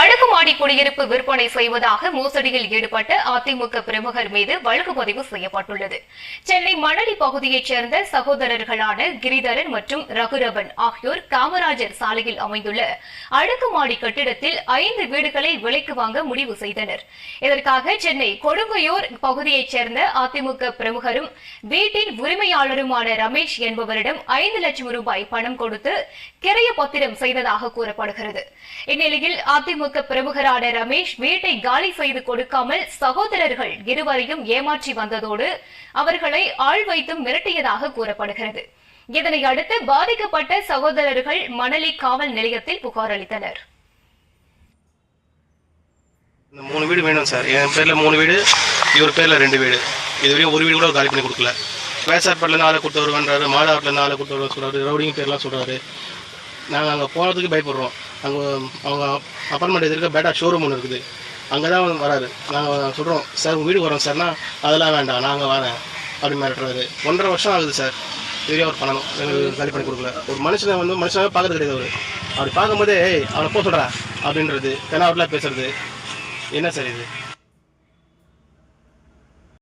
அடுக்குமாடி குடியிருப்பு விற்பனை செய்வதாக மோசடியில் ஈடுபட்ட அதிமுக பிரமுகர் மீது வழக்கு பதிவு செய்யப்பட்டுள்ளது. சென்னை மணலி பகுதியைச் சேர்ந்த சகோதரர்களான கிரிதரன் மற்றும் ரகுரவன் ஆகியோர் காமராஜர் சாலையில் அமைந்துள்ள அடுக்குமாடி கட்டிடத்தில் ஐந்து வீடுகளை விலைக்கு வாங்க முடிவு செய்தனர். இதற்காக சென்னை கொடுங்கையூர் பகுதியைச் சேர்ந்த அதிமுக பிரமுகரும் வீட்டின் உரிமையாளருமான ரமேஷ் என்பவரிடம் ஐந்து லட்சம் ரூபாய் பணம் கொடுத்து கிரைய பத்திரம் செய்ததாக கூறப்படுகிறது. இந்நிலையில் அதிமுக பிரமுகரான ரமேஷ் வீட்டை காலி செய்து கொடுக்காமல் சகோதரர்கள் இருவரையும் ஏமாற்றி வந்ததோடு அவர்களை ஆள் வைத்தும் மிரட்டியதாக கூறப்படுகிறது. இதனை அடுத்து பாதிக்கப்பட்ட சகோதரர்கள் மணலி காவல் நிலையத்தில் புகார் அளித்தனர். இந்த மூணு வீடு வேணும் சார். என் பேரில் மூணு வீடு இவர் பேரில் ரெண்டு வீடு. இதுவரையும் ஒரு வீடு கூட காலி பண்ணி கொடுக்கல. வேசார்பேட்டில் ஆளை கூட்டு வருவேன்றாரு மாடாட்டில் ஆளை கூட்டு வருவேன் சொல்கிறாரு ரவுடிங் பேர்லாம் சொல்கிறாரு நாங்கள் அங்கே போகிறதுக்கு பயப்படுறோம். அங்கே அவங்க அப்பார்ட்மெண்ட் எதிர்க்க பேட்டா ஷோரூம் ஒன்று இருக்குது. அங்கே தான் வராரு. நாங்கள் சொல்கிறோம் சார் உங்கள் வீடு வரோம் சார்னா அதெல்லாம் வேண்டாம் நாங்கள் வரேன் அப்படின்னு மிரட்டுறாரு. ஒன்றரை வருஷம் ஆகுது சார் இதுவரையும் அவர் பண்ணணும். எங்களுக்கு காலி பண்ணி கொடுக்கல. ஒரு மனுஷனை வந்து மனுஷனாக பார்க்கறது கிடையாது அவர். அப்படி பார்க்கும்போதே அவனை போக சொல்கிறா அப்படின்றது தெனாவட்டில் பேசுறது. என்ன சார் இது?